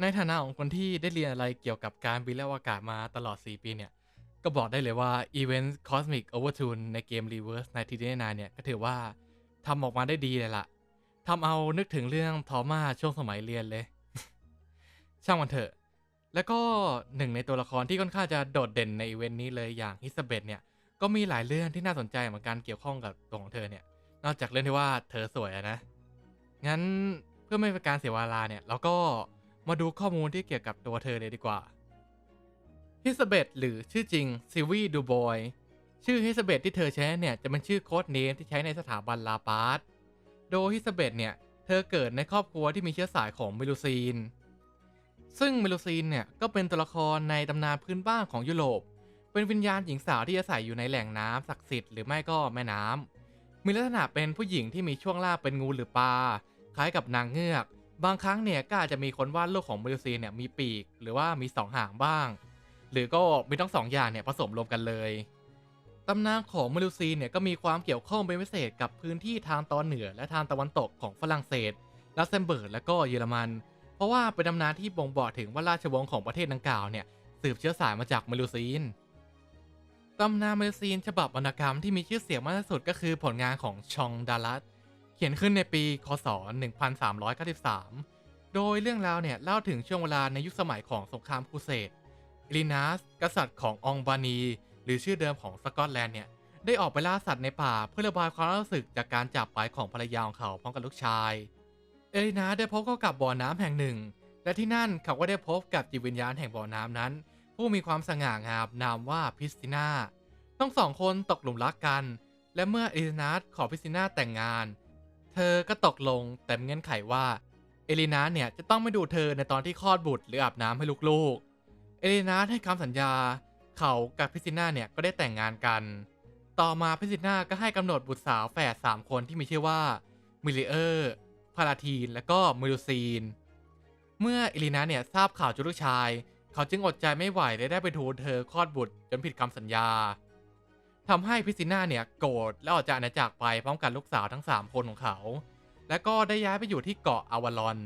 ในฐานะของคนที่ได้เรียนอะไรเกี่ยวกับการบินและอวกาศมาตลอด 4 ปีเนี่ย ก็บอกได้เลยว่า Event Cosmic Overtune ในเกม Reverse 1999เนี่ย ก็ถือว่าทำออกมาได้ดีเลยล่ะทำเอานึกถึงเรื่องทอมาช่วงสมัยเรียนเลย ช่างมันเถอะ แล้วก็หนึ่งในตัวละครที่ค่อนข้างจะโดดเด่นในอีเวนต์นี้เลยอย่างฮิสเบตเนี่ย ก็มีหลายเรื่องที่น่าสนใจเหมือนกันเกี่ยวข้องกับตัวของเธอเนี่ย นอกจากเรื่องที่ว่าเธอสวยนะ งั้นเพื่อไม่เป็นการเสียเวลาเนี่ยเราก็ มาดูข้อมูลที่เกี่ยวกับตัวเธอเลยดีกว่าฮิสเบตหรือชื่อจริงซิวีดูบอยชื่อฮิสเบตที่เธอใช้เนี่ยจะเป็นชื่อโค้ดเนมที่ใช้ในสถาบันลาปาร์ตโดยฮิสเบตเนี่ยเธอเกิดในครอบครัวที่มีเชื้อสายของเมลูซีน ซึ่งเมลูซีนเนี่ยก็เป็นตัวละครในตำนานพื้นบ้านของยุโรป เป็นวิญญาณหญิงสาวที่อาศัยอยู่ในแหล่งน้ำศักดิ์สิทธิ์หรือไม่ก็แม่น้ำมีลักษณะเป็นผู้หญิงที่มีช่วงล่างเป็นงูหรือปลาคล้ายกับนางเงือก บางครั้งเนี่ยก็อาจจะมีคนวาดรูปของเมลูซีเนี่ยมีปีก หรือว่ามีสองหางบ้าง หรือก็มีทั้งสองอย่างเนี่ยผสมรวมกันเลยตำนานของเมลูซีเนี่ยก็มีความเกี่ยวข้องเป็นพิเศษกับพื้นที่ทางตอนเหนือและทางตะวันตกของฝรั่งเศสลักเซมเบิร์กและก็เยอรมัน เพราะว่าเป็นตำนานที่บ่งบอกถึงว่าราชวงศ์ของประเทศดังกล่าวเนี่ยสืบเชื้อสายมาจากเมลูซีนตำนานเมลูซีนฉบับวรรณกรรมที่มีชื่อเสียงมากที่สุดก็คือผลงานของชองดารัต เขียนขึ้นในปี คศ 1393 โดยเรื่องราวเนี่ยเล่าถึงช่วงเวลาในยุคสมัยของสงครามครูเสดอิลินัสกษัตริย์ขององบานี หรือชื่อเดิมของสกอตแลนด์เนี่ยได้ออกไปล่าสัตว์ในป่าเพื่อระบายความรู้สึกจากการจากไปของภรรยาของเขาพร้อมกับลูกชาย เอลินาได้พบเข้ากับบ่อน้ำแห่งหนึ่ง และที่นั่นเขาก็ได้พบกับจิตวิญญาณแห่งบ่อน้ำนั้น ผู้มีความสง่างามนามว่าพิสติน่าทั้งสองคนตกหลุมรักกัน และเมื่อเอลินาสขอพิสติน่าแต่งงาน เธอก็ตกลงแต่เงื่อนไขว่าเอลินาเนี่ยจะต้องไม่ดูเธอในตอนที่คลอดบุตรหรืออาบน้ำให้ลูกๆ เอลินาให้คำสัญญา เขากับพิสติน่าเนี่ยก็ได้แต่งงานกัน ต่อมาพิสติน่าก็ให้กำหนดบุตรสาวแฝดสามคนที่มีชื่อว่ามิลลิเออร์ พาราทีน และก็มิลูซีน เมื่อเอลินาเนี่ยทราบข่าวจุลูกชาย เขาจึงอดใจไม่ไหวและได้ไปทูลเธอคลอดบุตรจนผิดคำสัญญา ทำให้พิสติน่าเนี่ยโกรธและออกจากอาณาจักรไปพร้อมกับลูกสาวทั้ง 3 คนของเขา และก็ได้ย้ายไปอยู่ที่เกาะอาวาลอน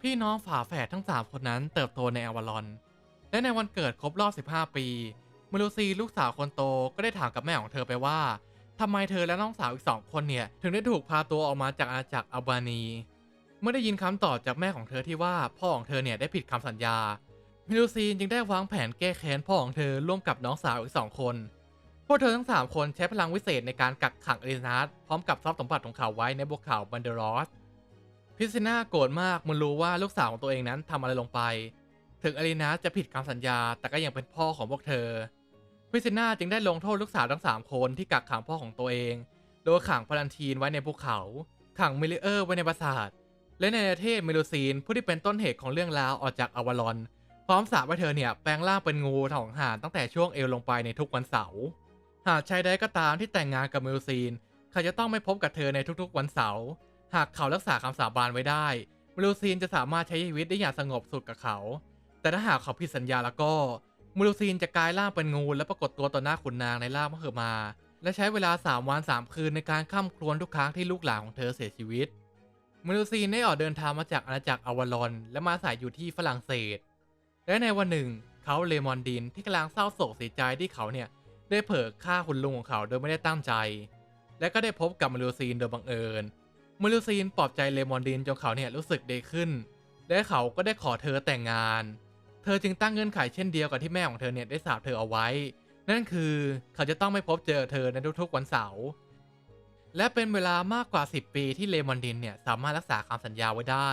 พี่น้องฝาแฝดทั้ง 3 คนนั้นเติบโตในอาวาลอน และในวันเกิดครบรอบ 15 ปีมิลูซีลูกสาวคนโตก็ได้ถามกับแม่ของเธอไปว่าทำไมเธอและน้องสาวอีกสองคนเนี่ยถึงได้ถูกพาตัวออกมาจากอาณาจักรอัลบานี เมื่อได้ยินคำตอบจากแม่ของเธอที่ว่าพ่อของเธอเนี่ยได้ผิดคำสัญญามิลูซีนจึงได้วางแผนแก้แค้นพ่อของเธอร่วมกับน้องสาวอีกสองคน พวกเธอทั้ง 3 คนใช้พลังวิเศษในการกักขังเอลินาสพร้อมกับทรัพย์สมบัติของเขาไว้ในบุกเขาบันเดรอสพิซซิน่าโกรธมากเมื่อรู้ว่าลูกสาวของตัวเองนั้นทำอะไรลงไป ถึงเอลินาสจะผิดคำสัญญา แต่ก็ยังเป็นพ่อของพวกเธอ พิซซิน่าจึงได้ลงโทษลูกสาวทั้ง 3 คนที่กักขังพ่อของตัวเอง โดยขังพลันทีนไว้ในภูเขา ขังมิลลิเออร์ไว้ในปราสาท และในประเทศเมโลซีนผู้ที่เป็นต้นเหตุของเรื่องราวออกจากอวารอนพร้อมสาบให้เธอเนี่ยแปลงร่างเป็นงูถองหานตั้งแต่ช่วงเอวลงไปในทุกวันเสาร์ หากชายใดก็ตามที่แต่งงานกับเมลซีน เขาจะต้องไม่พบกับเธอในทุกๆวันเสาร์ หากเขารักษาคำสาบานไว้ได้ เมลซีนจะสามารถใช้ชีวิตได้อย่างสงบสุขกับเขา แต่ถ้าหากเขาผิดสัญญาแล้วก็ เมลซีนจะกลายร่างเป็นงูและปรากฏตัวต่อหน้าขุนนางในร่างมหึมา และใช้เวลา 3 วัน 3 คืนในการข้ามครวญทุกครั้งที่ลูกหลานของเธอเสียชีวิต เมลซีนได้ออกเดินทางมาจากอาณาจักรอวารอน และมาอาศัยอยู่ที่ฝรั่งเศส และในวันหนึ่ง เขาเลมอนดินที่กำลังเศร้าโศกเสียใจที่เขาเนี่ย ได้เผลอฆ่าคุณลุงของเขาโดยไม่ได้ตั้งใจ และก็ได้พบกับมารูซีนโดยบังเอิญมารูซีนปลอบใจเลมอนดินจนเขาเนี่ยรู้สึกดีขึ้น และเขาก็ได้ขอเธอแต่งงาน เธอจึงตั้งเงื่อนไขเช่นเดียวกับที่แม่ของเธอเนี่ยได้สาปเธอเอาไว้ นั่นคือเขาจะต้องไม่พบเจอเธอในทุกๆวันเสาร์ และเป็นเวลามากกว่า 10 ปีที่เลมอนดินเนี่ยสามารถรักษาคำสัญญาไว้ได้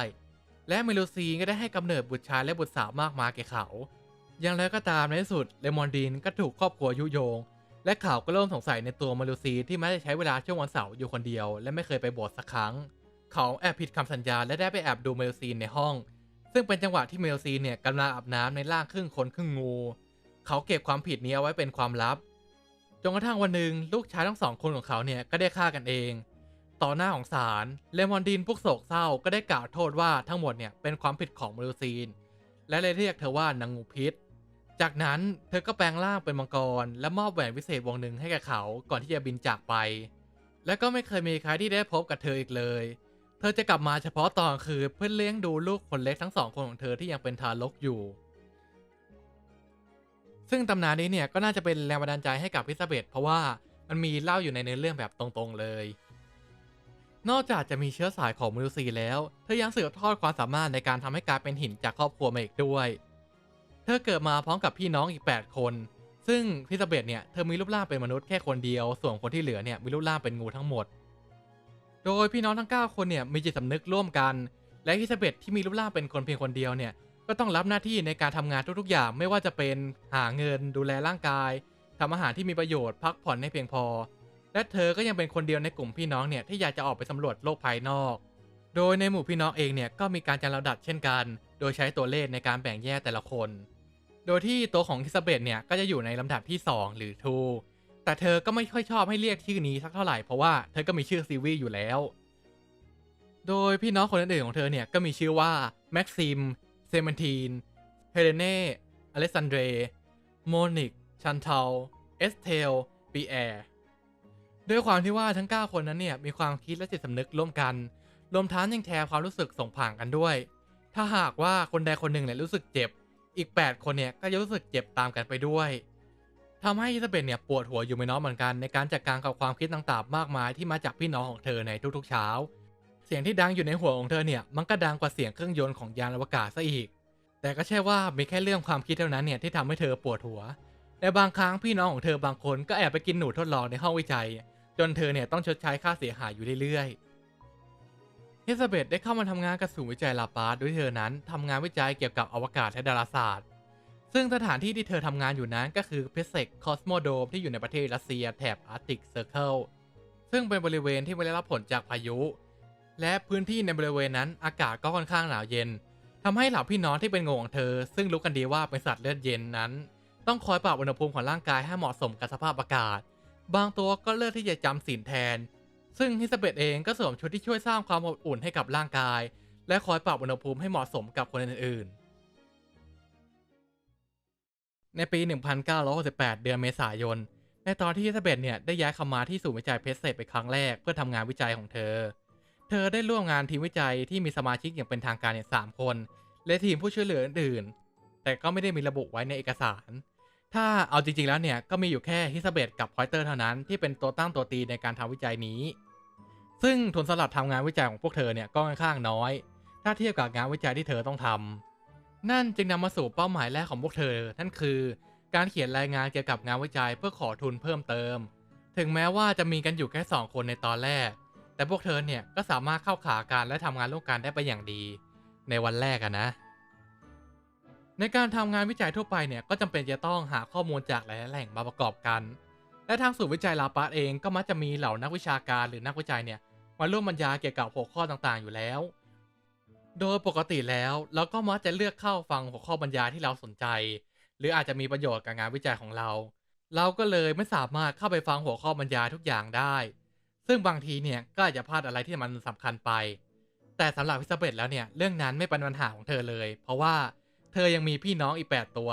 และเมลูซีนก็ได้ให้กำเนิดบุตรชายและบุตรสาวมากมายแก่เขา อย่างไรก็ตามในที่สุดเลมอนดินก็ถูกครอบครัวยุยง และข่าวก็เริ่มสงสัยในตัวมารูซีที่ไม่ได้ใช้เวลาช่วงวันเสาร์อยู่คนเดียว และไม่เคยไปโบสถ์สักครั้ง เขาแอบผิดคำสัญญาและได้ไปแอบดูเมลูซีในห้อง ซึ่งเป็นจังหวะที่เมลูซีเนี่ยกำลังอาบน้ำในร่างครึ่งคนครึ่งงู เขาเก็บความผิดนี้เอาไว้เป็นความลับจนกระทั่งวันหนึ่งลูกชายทั้งสองคนของเขาเนี่ยก็ได้ฆ่ากันเอง ต่อหน้าของศาลเลมอนดินพวกโศกเศร้าก็ได้กล่าวโทษว่าทั้งหมดเนี่ยเป็นความผิดของเมลูซีน และเลยเรียกเธอว่านางงูพิษ จากนั้นเธอก็แปลงร่างเป็นมังกร และมอบแหวนวิเศษวงหนึ่งให้แก่เขาก่อนที่จะบินจากไป และก็ไม่เคยมีใครที่ได้พบกับเธออีกเลย เธอจะกลับมาเฉพาะตอนคือเพื่อเลี้ยงดูลูกคนเล็กทั้งสองคนของเธอที่ยังเป็นทารกอยู่ ซึ่งตำนานนี้เนี่ยก็น่าจะเป็นแรงบันดาลใจให้กับพิซาเบตเพราะว่ามันมีเล่าอยู่ในเนื้อเรื่องแบบตรงๆเลย นอกจากจะมีเชื้อสายของมนุษย์แล้ว เธอยังสืบทอดความสามารถในการทำให้กลายเป็นหินจากครอบครัวมาอีกด้วย เธอเกิดมาพร้อมกับพี่น้องอีก 8 คน ซึ่งพิซาเบตเนี่ยเธอมีรูปร่างเป็นมนุษย์แค่คนเดียว ส่วนคนที่เหลือเนี่ยมีรูปร่างเป็นงูทั้งหมด โดยพี่น้องทั้ง 9 คนเนี่ยมีจิตสำนึกร่วมกัน และพิซาเบตที่มีรูปร่างเป็นคนเพียงคนเดียวเนี่ยก็ต้องรับหน้าที่ในการทำงานทุกๆอย่างไม่ว่าจะเป็นหาเงินดูแลร่างกายทำอาหารที่มีประโยชน์พักผ่อนให้เพียงพอ และเธอก็ยังเป็นคนเดียวในกลุ่มพี่น้องเนี่ยที่อยากจะออกไปสำรวจโลกภายนอก โดยในหมู่พี่น้องเองเนี่ยก็มีการจัดลำดับเช่นกัน โดยใช้ตัวเลขในการแบ่งแยกแต่ละคน โดยที่ตัวของอิซาเบตเนี่ยก็จะอยู่ในลำดับที่ 2 หรือ 2 แต่เธอก็ไม่ค่อยชอบให้เรียกชื่อนี้สักเท่าไหร่เพราะว่าเธอก็มีชื่อซีวีอยู่แล้ว โดยพี่น้องคนอื่นๆของเธอเนี่ยก็มีชื่อว่าแม็กซิม เซมันทีน เฮเลเน่ อเลสซานเดร โมนิก ชันเทล เอสเทล ปีแอร์ด้วยความที่ว่าทั้ง 9 คนนั้นเนี่ยมีความคิดและจิตสำนึกร่วมกัน รวมทั้งยังแชร์ความรู้สึกส่งผ่านกันด้วย ถ้าหากว่าคนใดคนหนึ่งเนี่ยรู้สึกเจ็บ อีก 8 คนเนี่ยก็จะรู้สึกเจ็บตามกันไปด้วยทำให้อิซาเบตเนี่ยปวดหัวอยู่ไม่น้อยเหมือนกันในการจัดการกับความคิดต่างๆมากมายที่มาจากพี่น้องของเธอในทุกๆเช้า เสียงที่ดังอยู่ในหัวของเธอเนี่ยมันก็ดังกว่าเสียงเครื่องยนต์ของยานอวกาศซะอีก แต่ก็ใช่ว่ามีแค่เรื่องความคิดเท่านั้นเนี่ยที่ทำให้เธอปวดหัวและบางครั้งพี่น้องของเธอบางคนก็แอบไปกินหนูทดลองในห้องวิจัย จนเธอเนี่ยต้องชดใช้ค่าเสียหายอยู่เรื่อยๆ เอลิซาเบธได้เข้ามาทำงานกับศูนย์วิจัยลาปาสโดยเธอนั้นทำงานวิจัยเกี่ยวกับอวกาศและดาราศาสตร์ ซึ่งสถานที่ที่เธอทำงานอยู่นั้นก็คือเพเซกคอสโมโดมที่อยู่ในประเทศรัสเซียแถบอาร์ติกเซอร์เคิลซึ่งเป็นบริเวณที่ไม่ได้รับผลจากพายุ และพื้นที่ในบริเวณนั้นอากาศก็ค่อนข้างหนาวเย็นทำให้เหล่าพี่น้องที่เป็นงูของเธอ ซึ่งรู้กันดีว่าเป็นสัตว์เลือดเย็นนั้น ต้องคอยปรับอุณหภูมิของร่างกายให้เหมาะสมกับสภาพอากาศ บางตัวก็เลือกที่จะจำศีลแทน ซึ่งฮิสเบตเองก็สวมชุดที่ช่วยสร้างความอบอุ่นให้กับร่างกาย และคอยปรับอุณหภูมิให้เหมาะสมกับคนอื่นๆ ในปี 1968 เดือนเมษายน ในตอนที่ฮิสเบตเนี่ยได้ย้ายเข้ามาที่ศูนย์วิจัยเพสเซตเป็นครั้งแรกเพื่อทำงานวิจัยของเธอ เธอได้ร่วมงานทีมวิจัยที่มีสมาชิกอย่างเป็นทางการเนี่ยสามคน และทีมผู้ช่วยเหลืออื่นๆแต่ก็ไม่ได้มีระบุไว้ในเอกสาร ถ้าเอาจริงๆ แล้วเนี่ย ก็มีอยู่แค่ฮิสเบตกับพอยเตอร์เท่านั้นที่เป็นตัวตั้งตัวตีในการทำวิจัยนี้ ซึ่งทุนสำหรับทำงานวิจัยของพวกเธอเนี่ยก็ค่อนข้างน้อย ถ้าเทียบกับงานวิจัยที่เธอต้องทำนั่นจึงนำมาสู่เป้าหมายแรกของพวกเธอ นั่นคือ การเขียนรายงานเกี่ยวกับงานวิจัยเพื่อขอทุนเพิ่มเติม ถึงแม้ว่าจะมีกันอยู่แค่สองคนในตอนแรก แต่พวกเธอเนี่ยก็สามารถเข้าขากันและทำงานร่วมกันได้ไปอย่างดี ในวันแรกอะนะ ในการทำงานวิจัยทั่วไปเนี่ยก็จำเป็นจะต้องหาข้อมูลจากหลายแหล่งมาประกอบกัน และทางศูนย์วิจัยลาปาสเองก็มักจะมีเหล่านักวิชาการหรือนักวิจัยเนี่ยมาร่วมบรรยายเกี่ยวกับหัวข้อต่างๆ อยู่แล้ว โดยปกติแล้วเราก็มักจะเลือกเข้าฟังหัวข้อบรรยายที่เราสนใจ หรืออาจจะมีประโยชน์กับงานวิจัยของเรา เราก็เลยไม่สามารถเข้าไปฟังหัวข้อบรรยายทุกอย่างได้ ซึ่งบางทีเนี่ยก็อาจจะพลาดอะไรที่มันสำคัญไป แต่สำหรับพิซาเบตแล้วเนี่ยเรื่องนั้นไม่เป็นปัญหาของเธอเลย เพราะว่าเธอยังมีพี่น้องอีก 8 ตัว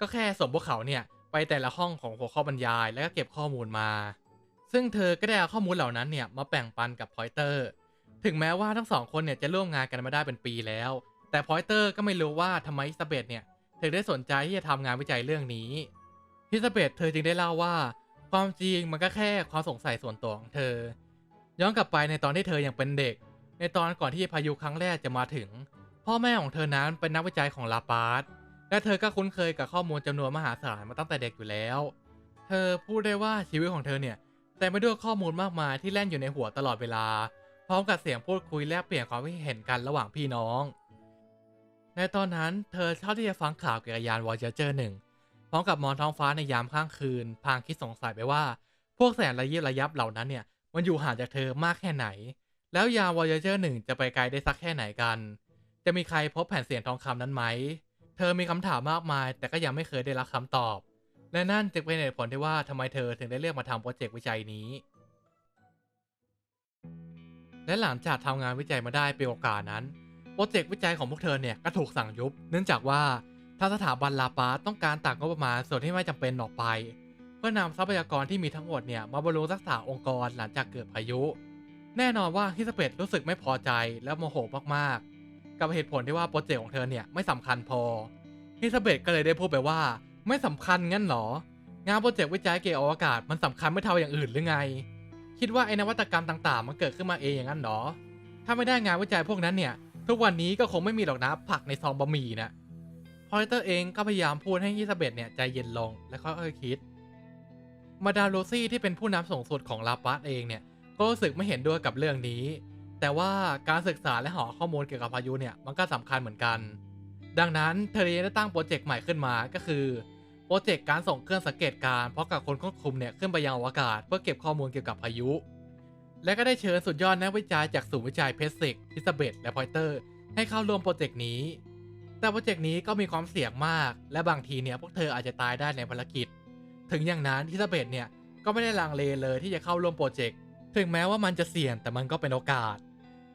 ก็แค่ส่งพวกเขาเนี่ย ไปแต่ละห้องของหัวข้อบรรยายแล้วก็เก็บข้อมูลมา ซึ่งเธอก็ได้เอาข้อมูลเหล่านั้นเนี่ยมาแบ่งปันกับพอยเตอร์ ถึงแม้ว่าทั้งสองคนเนี่ยจะร่วมงานกันมาได้เป็นปีแล้ว แต่พอยเตอร์ก็ไม่รู้ว่าทำไมอิซาเบตเนี่ยถึงได้สนใจที่จะทำงานวิจัยเรื่องนี้อิซาเบตเธอจึงได้เล่าว่า ความจริงมันก็แค่ความสงสัยส่วนตัวของเธอ ย้อนกลับไปในตอนที่เธอยังเป็นเด็ก ในตอนก่อนที่พายุครั้งแรกจะมาถึง พ่อแม่ของเธอนั้นเป็นนักวิจัยของลาปาส และเธอก็คุ้นเคยกับข้อมูลจำนวนมหาศาลมาตั้งแต่เด็กอยู่แล้ว เธอพูดได้ว่าชีวิตของเธอเนี่ยแต่ไม่ด้วยข้อมูลมากมายที่แล่นอยู่ในหัวตลอดเวลา พร้อมกับเสียงพูดคุยแลกเปลี่ยนความคิดเห็นกันระหว่างพี่น้อง ในตอนนั้นเธอชอบที่จะฟังข่าวเกี่ยวกับยานวอ y เจอร์หนึ่งพร้อมกับมองท้องฟ้าในยามข้างคืน พางคิดสงสัยไปว่า พวกแสงระยิบระยับเหล่านั้นเนี่ย มันอยู่ห่างจากเธอมากแค่ไหน แล้วยานวอ y เจอร์หนึ่งจะไปไกลได้สักแค่ไหนกัน จะมีใครพบแผ่นเสียงทองคำนั้นไหม เธอมีคำถามมากมาย แต่ก็ยังไม่เคยได้รับคำตอบ และนั่นจึงเป็นเหตุผลที่ว่าทำไมเธอถึงได้เลือกมาทำโปรเจกต์วิจัยนี้ และหลังจากทำงานวิจัยมาได้ปีโอกาสนั้นโปรเจกต์วิจัยของพวกเธอเนี่ยก็ถูกสั่งยุบ เนื่องจากว่าทางสถาบันลาปาต้องการตัดงบประมาณส่วนที่ไม่จำเป็นออกไป เพื่อนำทรัพยากรที่มีทั้งหมดเนี่ยมาบำรุงรักษาองค์กรหลังจากเกิดพายุ แน่นอนว่าฮิสเบตรู้สึกไม่พอใจและโมโหมากๆ กับเหตุผลที่ว่าโปรเจกต์ของเธอเนี่ยไม่สำคัญพอฮิสเบตก็เลยได้พูดไปว่า ไม่สำคัญงั้นเหรอ งานโปรเจกต์วิจัยเกี่ยวกับอวกาศมันสำคัญไม่เท่าอย่างอื่นหรือไง คิดว่าไอ้นวัตกรรมต่างๆ มันเกิดขึ้นมาเองอย่างนั้นเหรอ ถ้าไม่ได้งานวิจัยพวกนั้นเนี่ย ทุกวันนี้ก็คงไม่มีหรอกนะผักในซองบะหมี่นะพอยเตอร์เองก็พยายามพูดให้อิซาเบตเนี่ยใจเย็นลงและค่อยๆคิด มาดามโรซี่ที่เป็นผู้นำสูงสุดของลาปัสเองเนี่ยก็รู้สึกไม่เห็นด้วยกับเรื่องนี้ แต่ว่าการศึกษาและหาข้อมูลเกี่ยวกับพายุเนี่ยมันก็สำคัญเหมือนกัน ดังนั้นเธอเลยได้ตั้งโปรเจกต์ใหม่ขึ้นมาก็คือโปรเจกต์การส่งเครื่องสังเกตการณ์เพราะกับคนควบคุมเนี่ยขึ้นไปยังอวกาศ เพื่อเก็บข้อมูลเกี่ยวกับพายุ และก็ได้เชิญสุดยอดนักวิจัยจากศูนย์วิจัยเพสซิกทิสเบตและพอยเตอร์ ให้เข้าร่วมโปรเจกต์นี้ แต่โปรเจกต์นี้ก็มีความเสี่ยงมาก และบางทีเนี่ยพวกเธออาจจะตายได้ในภารกิจ ถึงอย่างนั้นทิสเบตเนี่ยก็ไม่ได้ลังเลเลยที่จะเข้าร่วมโปรเจกต์ ถึงแม้ว่ามันจะเสี่ยงแต่มันก็เป็นโอกาส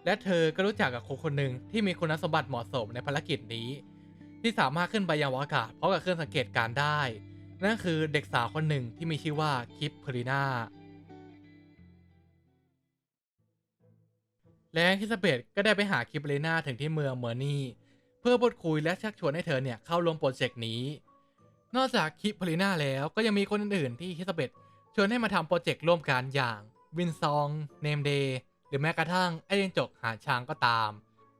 และเธอก็รู้จักกับคนคนหนึ่งที่มีคุณสมบัติเหมาะสมในภารกิจนี้ ที่สามารถขึ้นไปยังอวกาศเพราะกับเครื่องสังเกตการได้ นั่นคือเด็กสาวคนหนึ่งที่มีชื่อว่าคิปเพรีนาและคิสเบตก็ได้ไปหาคิปเพรีนาถึงที่เมืองเมอร์นีเพื่อพูดคุยและชักชวนให้เธอเนี่ยเข้าร่วมโปรเจกต์นี้ นอกจากคิปเพรีนาแล้วก็ยังมีคนอื่นๆที่คิสเบตชวนให้มาทำโปรเจกต์ร่วมกันอย่างวินซองเนมเดย์ รือแม้กระทั่งไอเดนจกหาช้างก็ตาม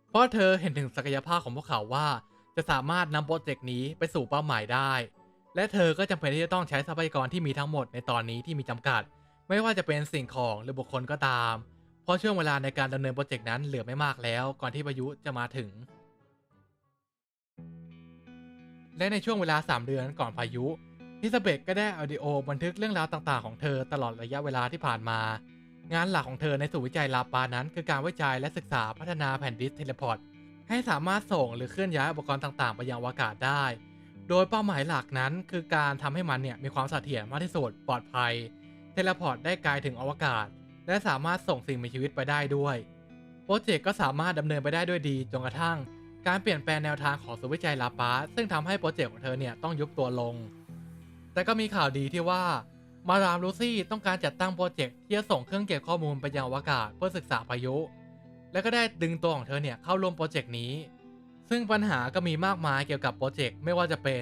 เพราะเธอเห็นถึงศักยภาพของพวกเขาว่า จะสามารถนำโปรเจกต์นี้ไปสู่เป้าหมายได้ และเธอก็จำเป็นที่จะต้องใช้ทรัพยากรที่มีทั้งหมดในตอนนี้ที่มีจำกัด ไม่ว่าจะเป็นสิ่งของหรือบุคคลก็ตาม เพราะช่วงเวลาในการดำเนินโปรเจกต์นั้นเหลือไม่มากแล้ว ก่อนที่พายุจะมาถึง และในช่วงเวลา 3 เดือนก่อนพายุ อิซาเบตก็ได้ออดิโอบันทึกเรื่องราวต่างๆของเธอตลอดระยะเวลาที่ผ่านมา งานหลักของเธอในสู่วิจัยลาปานั้น คือการวิจัยและศึกษาพัฒนาแผ่นดิสเทเลพอร์ตให้สามารถส่งหรือเคลื่อนย้ายอุปกรณ์ต่างๆ ไปยังอวกาศได้ โดยเป้าหมายหลักนั้นคือการทำให้มันเนี่ยมีความเสถียรมากที่สุดปลอดภัย เทเลพอร์ตได้ไกลถึงอวกาศ และสามารถส่งสิ่งมีชีวิตไปได้ด้วยโปรเจกต์ก็สามารถดำเนินไปได้ด้วยดีจนกระทั่ง การเปลี่ยนแปลงแนวทางของศูนย์วิจัยลาปาซึ่งทำให้โปรเจกต์ของเธอเนี่ยต้องยุบตัวลง แต่ก็มีข่าวดีที่ว่า มารามลูซี่ต้องการจัดตั้งโปรเจกต์ที่จะส่งเครื่องเก็บข้อมูลไปยังอวกาศเพื่อศึกษาพายุ และก็ได้ดึงตัวของเธอเนี่ยเข้าร่วมโปรเจกต์นี้ ซึ่งปัญหาก็มีมากมายเกี่ยวกับโปรเจกต์ไม่ว่าจะเป็น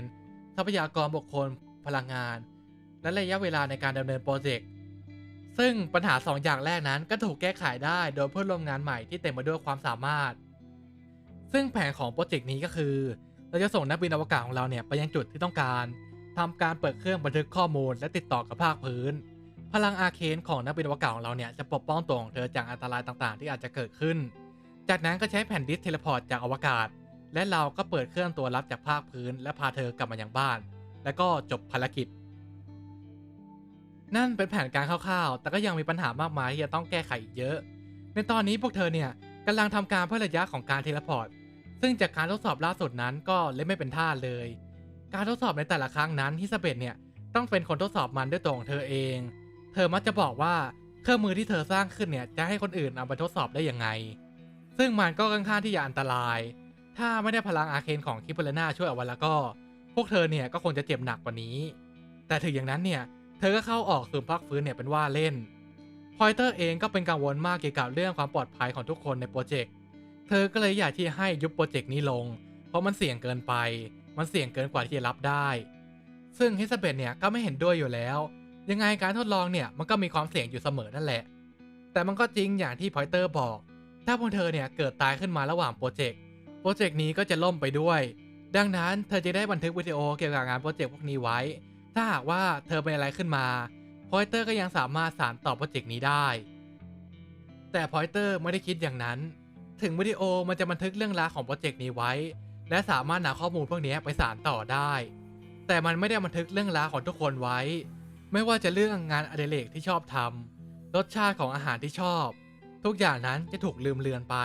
ทรัพยากรบุคคลพลังงาน และระยะเวลาในการดำเนินโปรเจกต์ซึ่งปัญหา 2 อย่างแรกนั้นก็ถูกแก้ไขได้โดยเพื่อนร่วมงานใหม่ที่เต็มไปด้วยความสามารถ ซึ่งแผนของโปรเจกต์นี้ก็คือ เราจะส่งนักบินอวกาศของเราเนี่ยไปยังจุดที่ต้องการ ทำการเปิดเครื่องบันทึกข้อมูลและติดต่อกับภาคพื้น พลังอาเคนของนักบินอวกาศของเราเนี่ยจะปกป้องตัวของเธอจากอันตรายต่างๆ ที่อาจจะเกิดขึ้น จากนั้นก็ใช้แผ่นดิสเทเลพอร์ตจากอวกาศ และเราก็เปิดเครื่องตัวรับจากภาคพื้น และพาเธอกลับมายังบ้าน แล้วก็จบภารกิจ นั่นเป็นแผนการคร่าวๆ แต่ก็ยังมีปัญหามากมายที่จะต้องแก้ไขอีกเยอะ ในตอนนี้พวกเธอเนี่ยกำลังทำการเพื่อระยะของการเทเลพอร์ตซึ่งจากการทดสอบล่าสุดนั้นก็เล่นไม่เป็นท่าเลย การทดสอบในแต่ละครั้งนั้นฮิซาเบตเนี่ยต้องเป็นคนทดสอบมันด้วยตัวของเธอเอง เธอมักจะบอกว่าเครื่องมือที่เธอสร้างขึ้นเนี่ยจะให้คนอื่นเอาไปทดสอบได้ยังไง ซึ่งมันก็ค่อนข้างที่จะอันตราย ถ้าไม่ได้พลังอาเคนของคิปเปอร์นาช่วยเอาไว้แล้วก็ พวกเธอเนี่ยก็คงจะเจ็บหนักกว่านี้ แต่ถึงอย่างนั้นเนี่ยเธอก็เข้าออกศูนย์พักฟื้นเนี่ยเป็นว่าเล่น พอยเตอร์เองก็เป็นกังวลมากเกี่ยวกับเรื่องความปลอดภัยของทุกคนในโปรเจกต์ เธอก็เลยอยากที่ให้ยุบโปรเจกต์นี้ลง เพราะมันเสี่ยงเกินไป มันเสี่ยงเกินกว่าที่จะรับได้ ซึ่งฮิสเบตเนี่ยก็ไม่เห็นด้วยอยู่แล้ว ยังไงการทดลองเนี่ยมันก็มีความเสี่ยงอยู่เสมอนั่นแหละ แต่มันก็จริงอย่างที่พอยเตอร์บอก ถ้าพวกเธอเนี่ยเกิดตายขึ้นมาระหว่างโปรเจกต์ โปรเจกต์นี้ก็จะล่มไปด้วย ดังนั้นเธอจะได้บันทึกวิดีโอเกี่ยวกับงานโปรเจกต์พวกนี้ไว้ ถ้าหากว่าเธอเป็นอะไรขึ้นมาพอยเตอร์ก็ยังสามารถสานต่อโปรเจกต์นี้ได้ แต่พอยเตอร์ไม่ได้คิดอย่างนั้น ถึงวิดีโอมันจะบันทึกเรื่องราวของโปรเจกต์นี้ไว้ และสามารถนำข้อมูลพวกนี้ไปสานต่อได้ แต่มันไม่ได้บันทึกเรื่องราวของทุกคนไว้ ไม่ว่าจะเรื่องงานอดิเรกที่ชอบทำรสชาติของอาหารที่ชอบ ทุกอย่างนั้นจะถูกลืมเลือนไป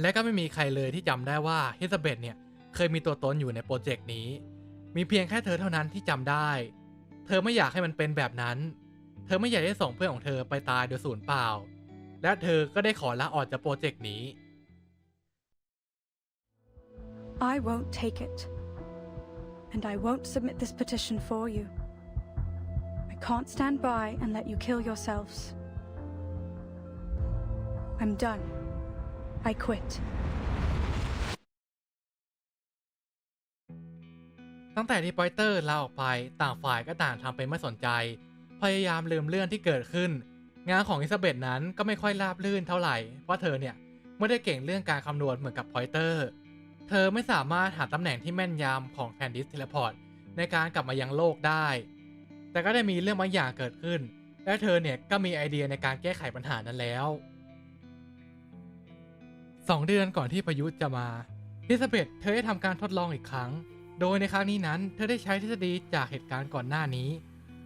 และก็ไม่มีใครเลยที่จำได้ว่าฮิซาเบตเนี่ยเคยมีตัวตนอยู่ในโปรเจกต์นี้ มีเพียงแค่เธอเท่านั้นที่จำได้ เธอไม่อยากให้มันเป็นแบบนั้น เธอไม่อยากได้ส่งเพื่อนของเธอไปตายโดยสูญเปล่า และเธอก็ได้ขอลาออกจากโปรเจกต์นี้ I won't take it. And I won't submit this petition for you. I can't stand by and let you kill yourselves. I'm done. I quit. ตั้งแต่ที่ปอยเตอร์ลาออกไปต่างฝ่ายก็ต่างทำเป็นไม่สนใจ พยายามลืมเรื่องที่เกิดขึ้น งานของอิซาเบธนั้นก็ไม่ค่อยราบรื่นเท่าไหร่ เพราะเธอเนี่ย ไม่ได้เก่งเรื่องการคำนวณเหมือนกับพอยเตอร์ เธอไม่สามารถหาตำแหน่งที่แม่นยำของแคนดิสเทเลพอร์ตในการกลับมายังโลกได้ แต่ก็ได้มีเรื่องบางอย่างเกิดขึ้น และเธอเนี่ยก็มีไอเดียในการแก้ไขปัญหานั้นแล้วสองเดือนก่อนที่พายุจะมาอิซาเบธเธอได้ทำการทดลองอีกครั้ง โดยในครั้งนี้นั้น เธอได้ใช้ทฤษฎีจากเหตุการณ์ก่อนหน้านี้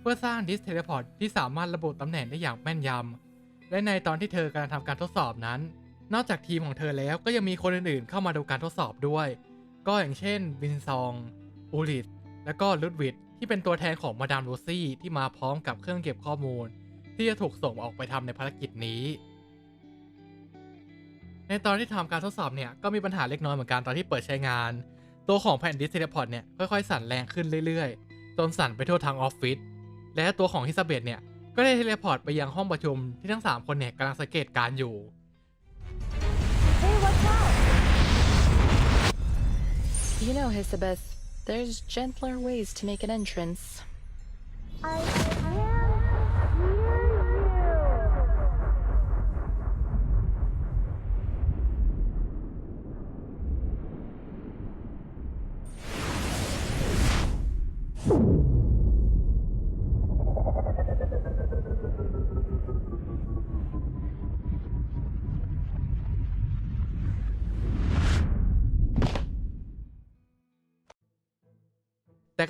เพื่อสร้างดิสเทเลพอร์ตที่สามารถระบุตำแหน่งได้อย่างแม่นยำและในตอนที่เธอกำลังทำการทดสอบนั้น นอกจากทีมของเธอแล้วก็ยังมีคนอื่นๆ เข้ามาดูการทดสอบด้วย ก็อย่างเช่นวินซองอูริตและก็ลุดวิดที่เป็นตัวแทนของมาดามโรซี่ที่มาพร้อมกับเครื่องเก็บข้อมูล ที่จะถูกส่งออกไปทำในภารกิจนี้ ในตอนที่ทำการทดสอบเนี่ยก็มีปัญหาเล็กน้อยเหมือนกันตอนที่เปิดใช้งาน ตัวของแผ่นดิสเทเลพอร์ตเนี่ยค่อยๆสั่นแรงขึ้นเรื่อยๆ จนสั่นไปทั่วทางออฟฟิศและตัวของฮิซาเบธเนี่ยก็ได้เทเลพอร์ตไปยังห้องประชุมที่ทั้ง 3 คนเนี่ยกำลังสังเกตการอยู่ Hey, watch out! You know, Hisabeth, there's gentler ways to make an entrance. I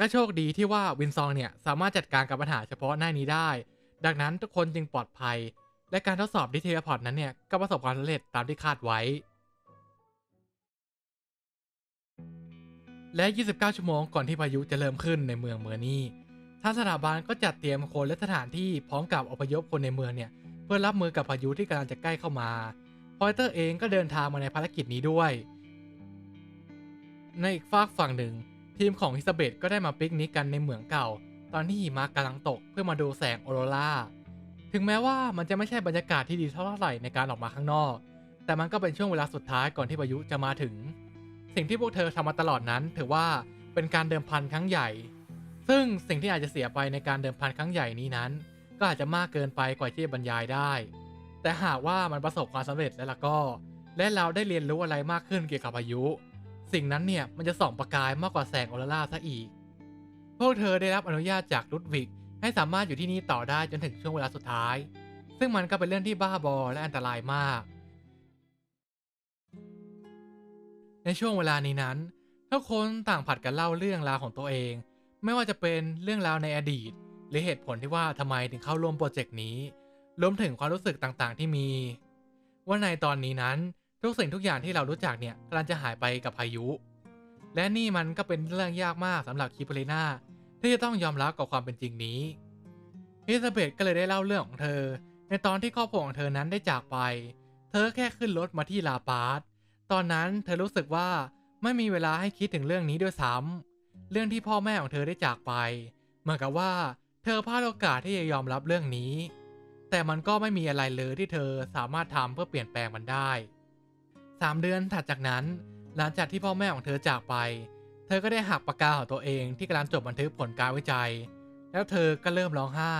ก็โชคดีที่ว่าวินซองเนี่ยสามารถจัดการกับปัญหาเฉพาะหน้านี้ได้ ดังนั้นทุกคนจึงปลอดภัย และการทดสอบดิเทเลพอร์ตนั้นเนี่ยก็ประสบความสำเร็จตามที่คาดไว้ และ 29 ชั่วโมงก่อนที่พายุจะเริ่มขึ้นในเมืองเมอร์นี่ทางสถาบันก็จัดเตรียมคนและสถานที่พร้อมกับอพยพคนในเมืองเนี่ยเพื่อรับมือกับพายุที่กำลังจะใกล้เข้ามาพอยเตอร์เองก็เดินทางมาในภารกิจนี้ด้วย ในอีกฝากฝั่งหนึ่ง ทีมของอิซาเบธก็ได้มาปิกนิกกันในเหมืองเก่า ตอนที่หิมะกำลังตกเพื่อมาดูแสงออโรราถึงแม้ว่ามันจะไม่ใช่บรรยากาศที่ดีเท่าไหร่ในการออกมาข้างนอก แต่มันก็เป็นช่วงเวลาสุดท้ายก่อนที่พายุจะมาถึง สิ่งที่พวกเธอทำมาตลอดนั้น ถือว่าเป็นการเดิมพันครั้งใหญ่ ซึ่งสิ่งที่อาจจะเสียไปในการเดิมพันครั้งใหญ่นี้นั้น ก็อาจจะมากเกินไปกว่าที่จะบรรยายได้ แต่หากว่ามันประสบความสำเร็จแล้วล่ะก็ และเราได้เรียนรู้อะไรมากขึ้นเกี่ยวกับพายุ สิ่งนั้นเนี่ยมันจะส่องประกายมากกว่าแสงออโรราซะอีก พวกเธอได้รับอนุญาตจากลุดวิกให้สามารถอยู่ที่นี่ต่อได้จนถึงช่วงเวลาสุดท้าย ซึ่งมันก็เป็นเรื่องที่บ้าบอและอันตรายมาก ในช่วงเวลานี้นั้นทุกคนต่างผัดกันเล่าเรื่องราวของตัวเอง ไม่ว่าจะเป็นเรื่องราวในอดีต หรือเหตุผลที่ว่าทำไมถึงเข้าร่วมโปรเจกต์นี้รวมถึงความรู้สึกต่างๆ ที่มี ว่าในตอนนี้นั้น ทุกสิ่งทุกอย่างที่เรารู้จักเนี่ยกำลังจะหายไปกับพายุ และนี่มันก็เป็นเรื่องยากมากสำหรับคิปเปรีนาที่จะต้องยอมรับกับความเป็นจริงนี้อิซาเบธก็เลยได้เล่าเรื่องของเธอ ในตอนที่ครอบครัวของเธอนั้นได้จากไป เธอแค่ขึ้นรถมาที่ลาปาร์ตตอนนั้นเธอรู้สึกว่าไม่มีเวลาให้คิดถึงเรื่องนี้ด้วยซ้ำเรื่องที่พ่อแม่ของเธอได้จากไป เหมือนกับว่าเธอพลาดโอกาสที่จะยอมรับเรื่องนี้ แต่มันก็ไม่มีอะไรเลยที่เธอสามารถทำเพื่อเปลี่ยนแปลงมันได้ สามเดือนถัดจากนั้น หลังจากที่พ่อแม่ของเธอจากไป เธอก็ได้หักปากกาของตัวเองที่กำลังจดบันทึกผลการวิจัย แล้วเธอก็เริ่มร้องไห้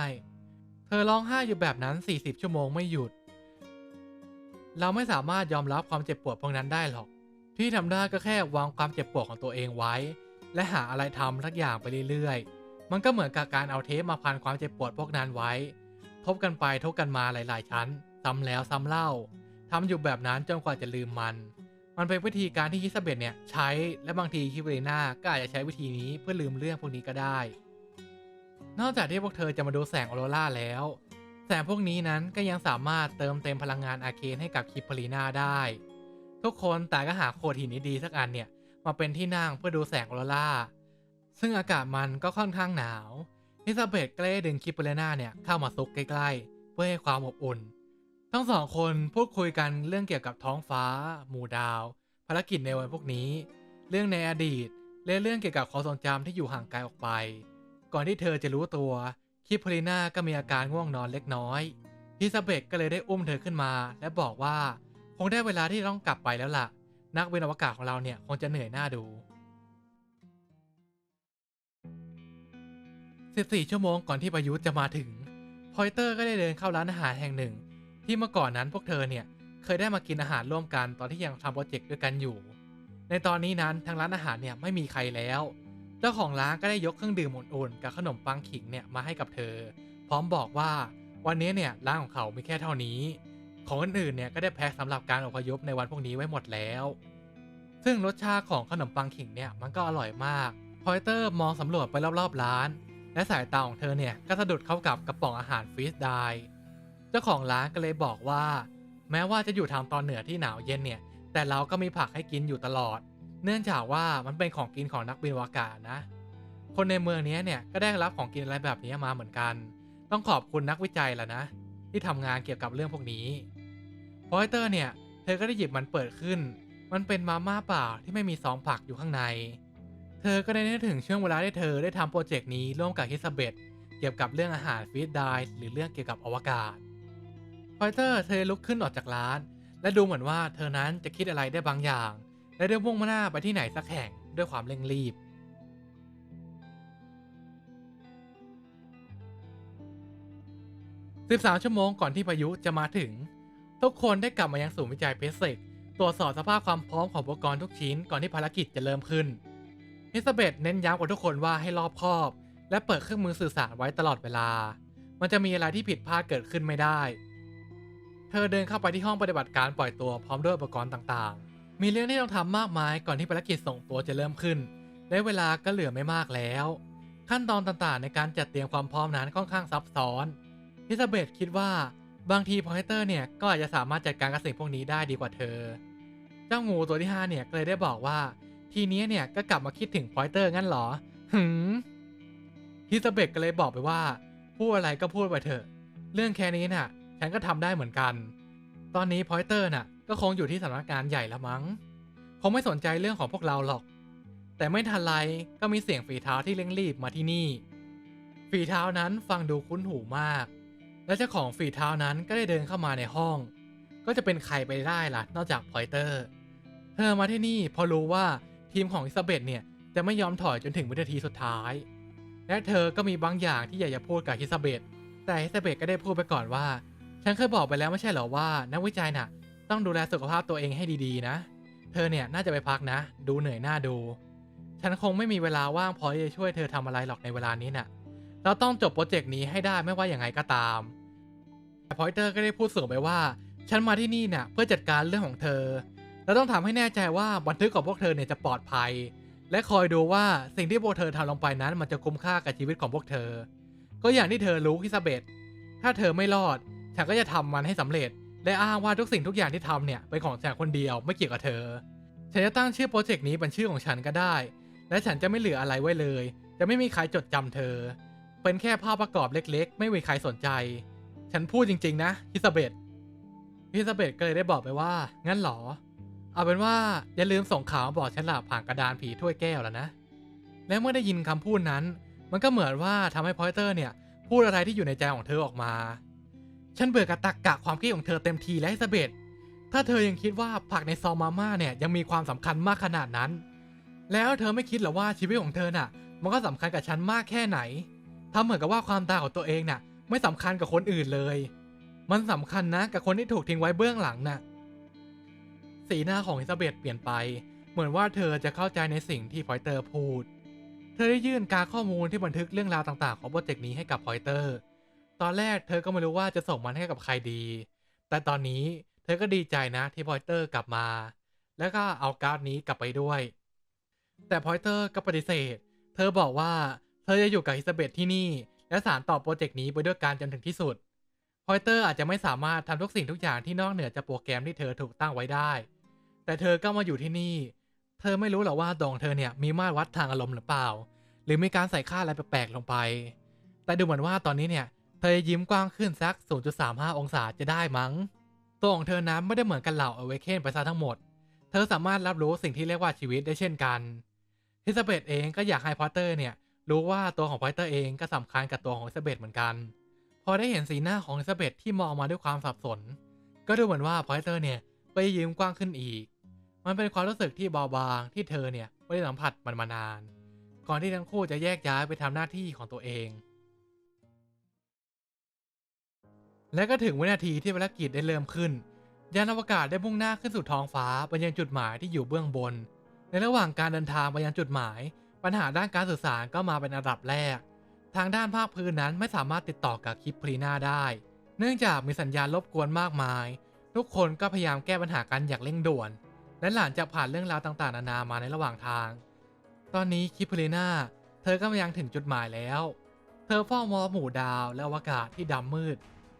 เธอร้องไห้อยู่แบบนั้น 40 ชั่วโมงไม่หยุด เราไม่สามารถยอมรับความเจ็บปวดพวกนั้นได้หรอก ที่ทำได้ก็แค่วางความเจ็บปวดของตัวเองไว้ และหาอะไรทำสักอย่างไปเรื่อยๆ มันก็เหมือนกับการเอาเทปมาพันความเจ็บปวดพวกนั้นไว้ ทบกันไปทบกันมาหลาย ๆ ชั้นซ้ำแล้วซ้ำเล่า ทำอยู่แบบนั้นจนกว่าจะลืมมัน มันเป็นวิธีการที่ฮิซาเบธเนี่ยใช้และบางทีคิเบรีนาก็อาจจะใช้วิธีนี้เพื่อลืมเรื่องพวกนี้ก็ได้ นอกจากที่พวกเธอจะมาดูแสงออโรราแล้ว แสงพวกนี้นั้นก็ยังสามารถเติมเต็มพลังงานอาเคนให้กับคิปเปรีนาได้ ทุกคนแต่ก็หาโขดหินดีๆสักอันเนี่ยมาเป็นที่นั่งเพื่อดูแสงออโรราซึ่งอากาศมันก็ค่อนข้างหนาวฮิซาเบธก็เลยดึงคิปเปรีนาเนี่ยเข้ามาซุกใกล้ๆ เพื่อให้ความอบอุ่น ทั้งสองคนพูดคุยกันเรื่องเกี่ยวกับท้องฟ้า หมู่ดาว ภารกิจในวันพวกนี้ เรื่องในอดีตและเรื่องเกี่ยวกับความทรงจำที่อยู่ห่างไกลออกไป ก่อนที่เธอจะรู้ตัว คิปพลิน่าก็มีอาการง่วงนอนเล็กน้อยฮิซาเบธก็เลยได้อุ้มเธอขึ้นมา และบอกว่า คงได้เวลาที่ต้องกลับไปแล้วล่ะ นักบินอวกาศของเราเนี่ยคงจะเหนื่อยหน้าดู 14 ชั่วโมงก่อนที่ประยุทธ์จะมาถึง พอยเตอร์ก็ได้เดินเข้าร้านอาหารแห่งหนึ่ง ที่เมื่อก่อนนั้นพวกเธอเนี่ยเคยได้มากินอาหารร่วมกันตอนที่ยังทำโปรเจกต์ด้วยกันอยู่ ในตอนนี้นั้นทางร้านอาหารเนี่ยไม่มีใครแล้ว เจ้าของร้านก็ได้ยกเครื่องดื่มอุ่นๆกับขนมปังขิงเนี่ยมาให้กับเธอ พร้อมบอกว่าวันนี้เนี่ยร้านของเขามีแค่เท่านี้ ของอื่นๆเนี่ยก็ได้แพ็คสำหรับการอพยพในวันพวกนี้ไว้หมดแล้ว ซึ่งรสชาติของขนมปังขิงเนี่ยมันก็อร่อยมากพอยเตอร์มองสำรวจไปรอบๆร้าน และสายตาของเธอเนี่ยก็สะดุดเข้ากับกระป๋องอาหารฟรีสไดร์ จ้าของร้านก็เลยบอกว่า แม้ว่าจะอยู่ทางตอนเหนือที่หนาวเย็นเนี่ย แต่เราก็มีผักให้กินอยู่ตลอด เนื่องจากว่ามันเป็นของกินของนักบินอวกาศนะ คนในเมืองนี้เนี่ยก็ได้รับของกินอะไรแบบนี้มาเหมือนกัน ต้องขอบคุณนักวิจัยแหละนะ ที่ทำงานเกี่ยวกับเรื่องพวกนี้พอยเตอร์เนี่ย เธอก็ได้หยิบมันเปิดขึ้น มันเป็นมาม่าเปล่าที่ไม่มีซองผักอยู่ข้างใน เธอก็ได้นึกถึงช่วงเวลาที่เธอได้ทำโปรเจกต์นี้ร่วมกับฮิสเบตเกี่ยวกับเรื่องอาหารฟีดไดหรือเรื่องเกี่ยวกับอวกาศ พอยเตอร์เธอลุกขึ้นออกจากร้าน และดูเหมือนว่าเธอนั้นจะคิดอะไรได้บางอย่าง และได้มุ่งหน้าไปที่ไหนสักแห่งด้วยความเร่งรีบ 13 ชั่วโมงก่อนที่พายุจะมาถึง ทุกคนได้กลับมายังศูนย์วิจัยเพสเซกตรวจสอบสภาพความพร้อมของอุปกรณ์ทุกชิ้นก่อนที่ภารกิจจะเริ่มขึ้นนิสเบตเน้นย้ำกับทุกคนว่าให้รอบคอบ และเปิดเครื่องมือสื่อสารไว้ตลอดเวลา มันจะมีอะไรที่ผิดพลาดเกิดขึ้นไม่ได้ เธอเดินเข้าไปที่ห้องปฏิบัติการปล่อยตัวพร้อมด้วยอุปกรณ์ต่างๆ มีเรื่องที่ต้องทำมากมายก่อนที่ภารกิจส่งตัวจะเริ่มขึ้น และเวลาก็เหลือไม่มากแล้ว ขั้นตอนต่างๆ ในการจัดเตรียมความพร้อมนั้นค่อนข้างซับซ้อนอิซาเบธคิดว่าบางทีพอยเตอร์เนี่ยก็อาจจะสามารถจัดการกับสิ่งพวกนี้ได้ดีกว่าเธอ เจ้างูตัวที่5เนี่ยก็เลยได้บอกว่า ทีนี้เนี่ยก็กลับมาคิดถึงพอยเตอร์งั้นเหรอหืมอิซาเบธก็เลยบอกไปว่าพูดอะไรก็พูดไปเถอะ เรื่องแค่นี้น่ะ ฉันก็ทำได้เหมือนกัน ตอนนี้พอยเตอร์น่ะ ก็คงอยู่ที่สำนักงานใหญ่ละมั้ง คงไม่สนใจเรื่องของพวกเราหรอก แต่ไม่ทันไรก็มีเสียงฝีเท้าที่เร่งรีบมาที่นี่ ฝีเท้านั้นฟังดูคุ้นหูมาก และเจ้าของฝีเท้านั้นก็ได้เดินเข้ามาในห้อง ก็จะเป็นใครไปได้ล่ะ นอกจากพอยเตอร์ เธอมาที่นี่พอรู้ว่าทีมของอิซาเบธเนี่ยจะไม่ยอมถอยจนถึงวินาทีสุดท้าย และเธอก็มีบางอย่างที่อยากจะพูดกับอิซาเบธแต่อิซาเบธก็ได้พูดไปก่อนว่า ฉันเคยบอกไปแล้วไม่ใช่เหรอว่า นักวิจัยน่ะ ต้องดูแลสุขภาพตัวเองให้ดีๆ นะ เธอเนี่ยน่าจะไปพักนะ ดูเหนื่อยหน้าดู ฉันคงไม่มีเวลาว่างพอที่จะช่วยเธอทำอะไรหรอกในเวลานี้น่ะ เราต้องจบโปรเจกต์นี้ให้ได้ไม่ว่าอย่างไงก็ตามแต่พอยเตอร์ก็ได้พูดเสริมไปว่า ฉันมาที่นี่เนี่ยเพื่อจัดการเรื่องของเธอและต้องทำให้แน่ใจว่าบันทึกของพวกเธอเนี่ยจะปลอดภัย และคอยดูว่าสิ่งที่พวกเธอทำลงไปนั้นมันจะคุ้มค่ากับชีวิตของพวกเธอ ก็อย่างที่เธอรู้อิซาเบธถ้าเธอไม่รอด ฉันก็จะทำมันให้สำเร็จ และอ้างว่าทุกสิ่งทุกอย่างที่ทำเนี่ยเป็นของฉันคนเดียวไม่เกี่ยวกับเธอ ฉันจะตั้งชื่อโปรเจกต์นี้เป็นชื่อของฉันก็ได้ และฉันจะไม่เหลืออะไรไว้เลย จะไม่มีใครจดจำเธอ เป็นแค่ภาพประกอบเล็ก ๆ ไม่มีใครสนใจ ฉันพูดจริง ๆ นะอิซาเบธอิซาเบธก็เลยได้บอกไปว่า งั้นเหรอ เอาเป็นว่าอย่าลืมส่งข่าวมาบอกฉันหละผ่านกระดานผีถ้วยแก้วแล้วนะ และเมื่อได้ยินคำพูดนั้น มันก็เหมือนว่าทำให้พอยเตอร์เนี่ยพูดอะไรที่อยู่ในใจของเธอออกมา ฉันเบื่อกับตักกะความคิดของเธอเต็มทีแล้วอิซาเบธถ้าเธอยังคิดว่าผักในซองมาม่าเนี่ยยังมีความสำคัญมากขนาดนั้น แล้วเธอไม่คิดหรอว่าชีวิตของเธอน่ะ มันก็สำคัญกับฉันมากแค่ไหนทำเหมือนกับว่าความตายของตัวเองน่ะ ไม่สำคัญกับคนอื่นเลย มันสำคัญนะกับคนที่ถูกทิ้งไว้เบื้องหลังน่ะ สีหน้าของอิซาเบธเปลี่ยนไป เหมือนว่าเธอจะเข้าใจในสิ่งที่พอยเตอร์พูด เธอได้ยื่นการข้อมูลที่บันทึกเรื่องราวต่างๆ ของโปรเจกต์นี้ให้กับพอยเตอร์ ตอนแรกเธอก็ไม่รู้ว่าจะส่งมันให้กับใครดี แต่ตอนนี้เธอก็ดีใจนะที่พอยเตอร์กลับมา แล้วก็เอาการ์ดนี้กลับไปด้วย แต่พอยเตอร์ก็ปฏิเสธ เธอบอกว่าเธอจะอยู่กับอิซาเบธที่นี่ และสานต่อโปรเจกต์นี้ไปด้วยกันจนถึงที่สุด พอยเตอร์อาจจะไม่สามารถทำทุกสิ่งทุกอย่างที่นอกเหนือจากโปรแกรมที่เธอถูกตั้งไว้ได้ แต่เธอก็มาอยู่ที่นี่ เธอไม่รู้หรอกว่าดวงเธอเนี่ยมีมาตรวัดทางอารมณ์หรือเปล่า หรือมีการใส่ค่าอะไรแปลกๆลงไป แต่ดูเหมือนว่าตอนนี้เนี่ย เธอจะยิ้มกว้างขึ้นสัก 0.35 องศาจะได้มั้ง ตัวของเธอนั้นไม่ได้เหมือนกันเหล่าเอเวเคนไปซะทั้งหมด เธอสามารถรับรู้สิ่งที่เรียกว่าชีวิตได้เช่นกันอิซาเบธเองก็อยากให้พอตเตอร์เนี่ย รู้ว่าตัวของพอตเตอร์เองก็สำคัญกับตัวของอิซาเบธเหมือนกัน พอได้เห็นสีหน้าของอิซาเบธที่มองมาด้วยความสับสน ก็ดูเหมือนว่าพอยเตอร์เนี่ยก็จะยิ้มกว้างขึ้นอีก มันเป็นความรู้สึกที่เบาบางที่เธอเนี่ยไม่ได้สัมผัสมันมานาน ก่อนที่ทั้งคู่จะแยกย้ายไปทำหน้าที่ของตัวเอง และก็ถึงวินาทีที่ภารกิจได้เริ่มขึ้น ยานอวกาศได้มุ่งหน้าขึ้นสู่ท้องฟ้าไปยังจุดหมายที่อยู่เบื้องบน ในระหว่างการเดินทางไปยังจุดหมาย ปัญหาด้านการสื่อสารก็มาเป็นอันดับแรก ทางด้านภาคพื้นนั้นไม่สามารถติดต่อกับคลิปพรีนาได้ เนื่องจากมีสัญญาณรบกวนมากมาย ทุกคนก็พยายามแก้ปัญหากันอย่างเร่งด่วน และหลังจากผ่านเรื่องราวต่างๆ นานามาในระหว่างทาง ตอนนี้คิปพรีนาเธอก็มายังถึงจุดหมายแล้ว เธอเฝ้ามองหมู่ดาวและอวกาศที่ดำมืด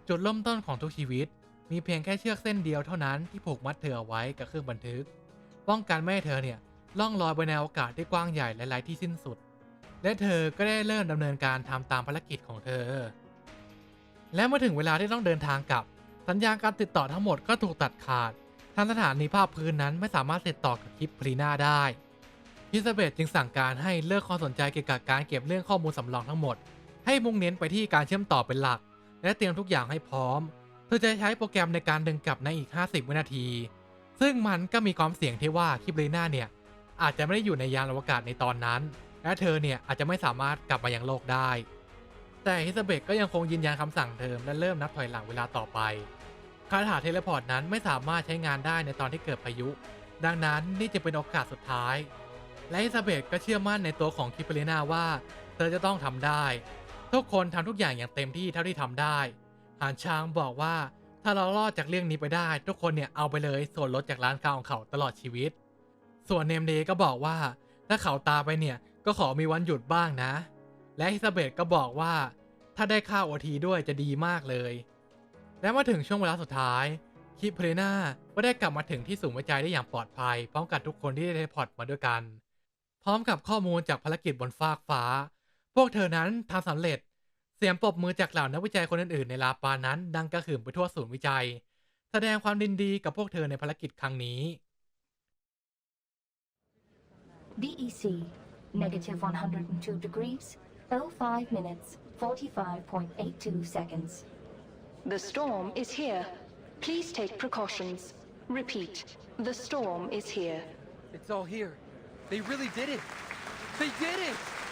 จุดเริ่มต้นของทุกชีวิต มีเพียงแค่เชือกเส้นเดียวเท่านั้นที่ผูกมัดเธอเอาไว้กับเครื่องบันทึก ป้องกันไม่ให้เธอเนี่ยล่องลอยบนแนอากาศที่กว้างใหญ่และไร้ที่สิ้นสุด และเธอก็ได้เริ่มดำเนินการทำตามภารกิจของเธอ และเมื่อถึงเวลาที่ต้องเดินทางกลับ สัญญาการติดต่อทั้งหมดก็ถูกตัดขาดทางสถานีภาพพื้นนั้นไม่สามารถติดต่อกับคลิปพรีนาได้พิซาเบตจึงสั่งการให้เลิกความสนใจเกี่ยวกับการเก็บเรื่องข้อมูลสำรองทั้งหมด ให้มุ่งเน้นไปที่การเชื่อมต่อเป็นหลัก และเตรียมทุกอย่างให้พร้อม เธอจะใช้โปรแกรมในการดึงกลับในอีก 50 วินาที ซึ่งมันก็มีความเสี่ยงที่ว่าคลิปเรนาเนี่ย อาจจะไม่ได้อยู่ในยานอวกาศในตอนนั้น และเธอเนี่ยอาจจะไม่สามารถกลับมายังโลกได้ แต่ฮิซาเบตก็ยังคงยืนยันคำสั่งเดิมและเริ่มนับถอยหลังเวลาต่อไปคาถาเทเลพอร์ตนั้นไม่สามารถใช้งานได้ในตอนที่เกิดพายุ ดังนั้นนี่จะเป็นโอกาสสุดท้าย และฮิซาเบตก็เชื่อมั่นในตัวของคิปเปเรนาว่า เธอจะต้องทำได้ ทุกคนทำทุกอย่างอย่างเต็มที่เท่าที่ทำได้หานช้างบอกว่าถ้าเรารอดจากเรื่องนี้ไปได้ ทุกคนเนี่ยเอาไปเลยส่วนลดจากร้านค้าของเขาตลอดชีวิต ส่วนเนมเดย์ก็บอกว่า ถ้าเขาตาไปเนี่ยก็ขอมีวันหยุดบ้างนะ และฮิซาเบตก็บอกว่า ถ้าได้ค่าโอทีด้วยจะดีมากเลย และมาถึงช่วงเวลาสุดท้ายคิปเพรนาก็ได้กลับมาถึงที่ศูนย์วิจัยได้อย่างปลอดภัย พร้อมกับทุกคนที่ได้เทเลพอร์ตมาด้วยกัน พร้อมกับข้อมูลจากภารกิจบนฟากฟ้า พวกเธอนั้นทำสำเร็จ เสียงปรบมือจากเหล่านักวิจัยคนอื่นๆในลาปานั้น ดังกระหึ่มไปทั่วศูนย์วิจัย แสดงความดินดีกับพวกเธอในภารกิจครั้งนี้ DEC, negative 102 degrees, 05 minutes, 45.82 seconds. The storm is here. Please take precautions. Repeat, the storm is here. It's all here. They really did it. They did it!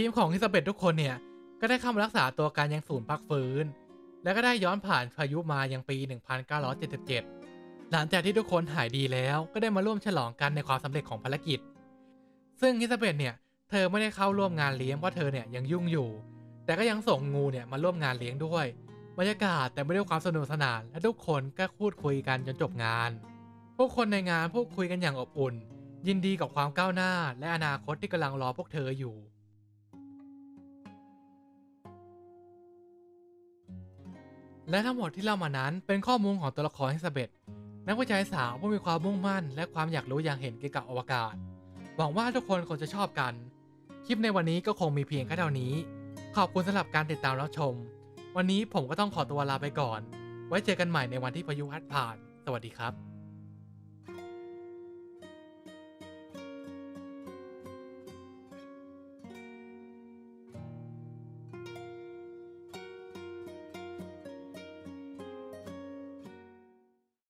ทีมของฮิซาเบตทุกคนเนี่ย ก็ได้เข้ามารักษาตัวกันยังศูนย์พักฟื้น และก็ได้ย้อนผ่านพายุมายังปี 1977 หลังจากที่ทุกคนหายดีแล้วก็ได้มาร่วมฉลองกันในความสำเร็จของภารกิจ ซึ่งฮิซาเบตเนี่ย เธอไม่ได้เข้าร่วมงานเลี้ยงเพราะเธอเนี่ยยังยุ่งอยู่ แต่ก็ยังส่งงูเนี่ยมาร่วมงานเลี้ยงด้วย บรรยากาศแต่ไม่ด้วยความสนุกสนาน และทุกคนก็พูดคุยกันจนจบงานผู้คนในงานพูดคุยกันอย่างอบอุ่น ยินดีกับความก้าวหน้าและอนาคตที่กำลังรอพวกเธออยู่ และทั้งหมดที่เล่ามานั้นเป็นข้อมูลของตัวละครฮิซาเบตนักวิจัยสาวผู้มีความมุ่งมั่น และความอยากรู้อยากเห็นเกี่ยวกับอวกาศ หวังว่าทุกคนคงจะชอบกัน คลิปในวันนี้ก็คงมีเพียงแค่เท่านี้ ขอบคุณสำหรับการติดตามรับชม วันนี้ผมก็ต้องขอตัวลาไปก่อน ไว้เจอกันใหม่ในวันที่พายุพัดผ่าน สวัสดีครับ